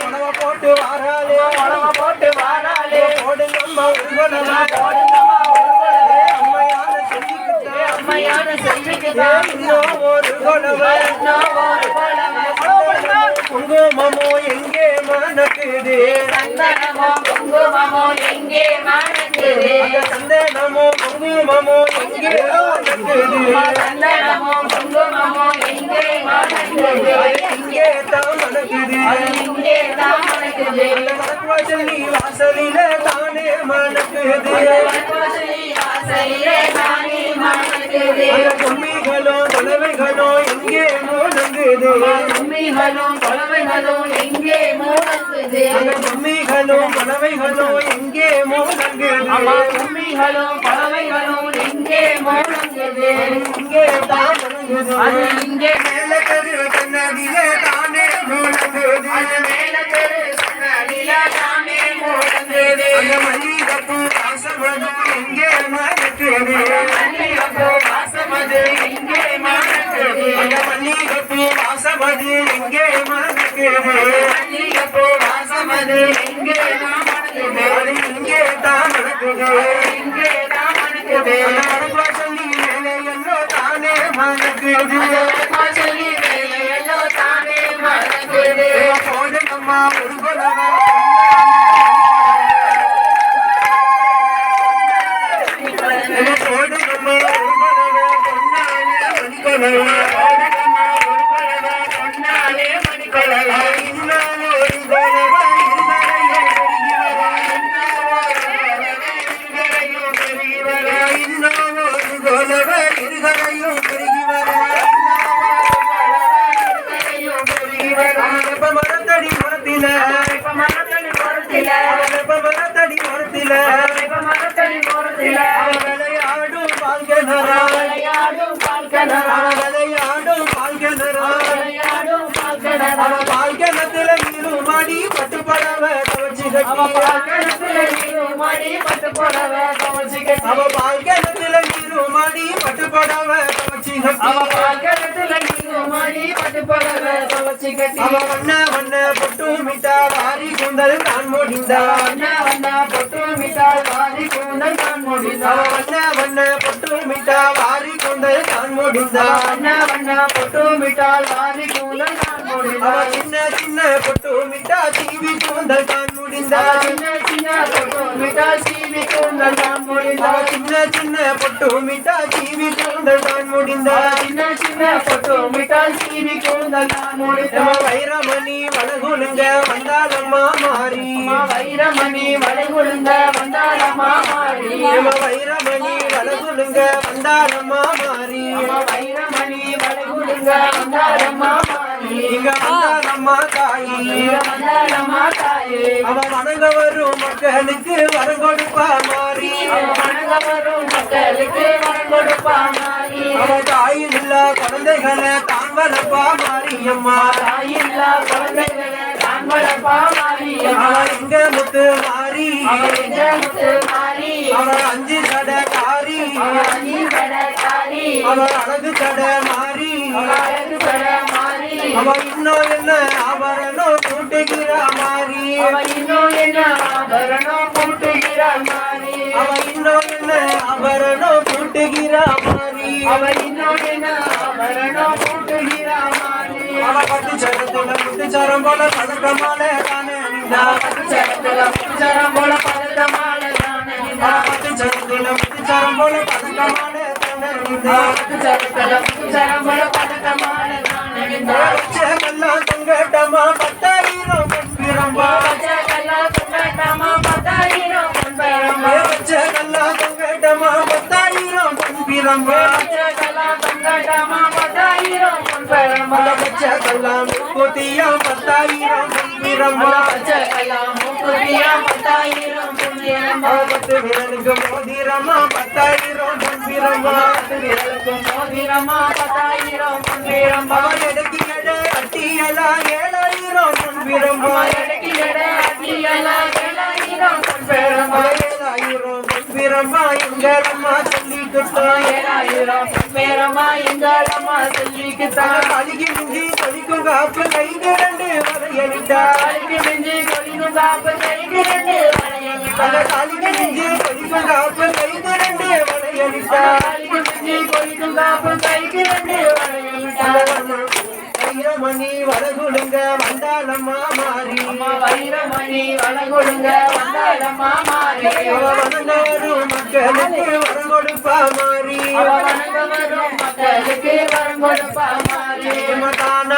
உணவை போட்டு வாராளே உழவ போட்டு வாராளே போடுங்கம்மா உருவனமா போடுங்கம்மா ஒரு அம்மையான அம்மையான இன்னும் ஒரு குணவை இன்னும் ஒரு குங்குமமோ எங்கே மணக்குது சந்தனமோ குங்குமமோ எங்கே மணக்குது சந்தனமோ குங்குமமோ எங்கே மணக்குது சந்தனமோ குங்குமமோ எங்கே மணக்குது இங்கே தான் மணக்குது அது இங்கே தான் மணக்குது அந்த வடக்குவாசலி வாசலில தானே மணக்குது வடக்குவாசலி வாசலிலே தானே மணக்குது அந்த கும்மிகளும் முழங்குது உண்மைகளும் குழவைகளும் எங்கே முழங்குது அந்த கும்மிகளும் குலவைகளும் எங்கே எங்கே முழங்குது இங்கே அது மேல தானே அது மேல தெரு வாசமது எங்கே மணக்குது மல்லிகைப்பூ வாசமது எங்கே தான் மணக்குது அது இங்கே தான் மணக்குது இங்கே தான் மணக்குது வடக்குவாசலி மேலே எல்லோ தானே மணக்குது விளையாடும் பால்கனரா விளையாடும் பால்கனரா பால்கனரா பால்கனத்துல நீருமாடி பட்டு படவ அவ கட்டி. பால்கனத்துல நீரும் மாடி பட்டு போடவ கவச்சு கட்டி. அவ பால்கனத்துல நீருமாடி பட்டு படவ அவ கட்டி. பால்கனத்துல நீரும் மாடி பட்டு போடவ கவச்சு கட்டி. அவ வண்ண வண்ண பொட்டு மிட்டா வாரி கூந்தல் தான் முடிந்தா வண்ண வண்ண பொட்டு மிட்டாய் வாரி கூந்தல் தான் அவ முடிந்தா வண்ண வண்ண பொட்டு மிட்டா வாரி கூந்தல் தான் முடிந்தா வண்ண வண்ண பொட்டு கூந்தல் தான் அவ முடிந்தா சின்ன சின்ன பொட்டு மிட்டா தீவி கூந்தல் தான் முடிந்தா. சின்ன சின்ன பொட்டு மிட்டாய் சீவி கூந்தல் தான் முடிந்தா. அவ சின்ன சின்ன பொட்டு மிட்டா தீவி கூந்தல் தான் முடிந்தா. சின்ன சின்ன பொட்டு மிட்டாய் சீவி கூந்தல் தான் முடிந்தா. நம்ம வைரமணி வளகுலுங்க வந்தாலம்மா மாறி. வைரமணி வளைகுழுந்த வந்தாளம்மா மாறி. வைரமணி வளகுலுங்க வந்தாலம்மா மாறி. வைரமணி இங்க வந்தாலம்மா இங்க வந்தாளம்மா தாயே. அவ வணங்க வரும் மக்களுக்கு வரம் கொடுப்பா மாறி. அவ வணங்க வரும் மக்களுக்கு வரம் கொடுப்பா மாறி. அவ தாயில் இல்ல குழந்தைகளை தான் வளர்ப்பா மாரியம்மா தாயில்லா குழந்தைகளை எங்க முத்து மாறி. அஞ்சு கடை காரி அவர் அணி கடற்காரி அவ அழகு கடை மாறி. அவர் அழகு பட மாறி அவ இன்னும் என்ன ஆபரணம் கூட்டுகிறா மாறி அவ இன்னும் என்ன ஆபரணம் கூட்டுகிறாள் மாறி அவ இன்னும் என்ன ஆபரணம் கூட்டுகிறா மாறி அவ இன்னும் என்ன ஆபரணம் கூட்டுகிறாள் மாறி அவ பட்டு சரத்துல முத்துச்சரம் போல பதக்கமால தானே நின்றா சரத்துல புச்சரம் போல பதட்டமான தானே அவ பட்டு சரத்துல முத்துச்சரம் போல பதக்கமால தானே நின்றா சரத்துல புச்சரம் பத்தாயிரம் பத்தாயிரம் பொன்பெறமா பத்தாயிரம் மோதிரமா பத்தாயிரம் மோதிரமா பத்தாயிரம் பொன்பெறமா எட அட்டியலா ஏழாயிரம் எட ஏழாயிரம் ஏழாயிரம் சொல்லி செல்விக்குத்தான் ஏழாயிரம் பேரம்மா எங்களம்மா செல்விக்கு தான் அழுகி மிஞ்சி தொழிக்கும் காப்பு கைது ரெண்டு வரையளித்தார் அழுகி மிஞ்சி கொடிக்கும் காப்பு கைக்கு ரெண்டு அந்த வளையலிட்டார் அழுகி மிஞ்சி தொழிக்கும் காப்பு கைது ரெண்டு வரையளித்தார் அழுகி மிஞ்சி கொடிக்கும் காப்பு கைக்கு ரெண்டு வளையலிட்டார் வைரமணி வடகுடுங்க வந்தாளம்மா மாறி. வைரமணி வளகொடுங்க வந்தாளம்மா மாறி. வணங்காரும் மக்களுக்கு வரம் கொடுப்பா மாறி. அவ வணங்க வரும் மக்களுக்கு வரம் கொடுப்பா மாறி. தானானே தானானே தானா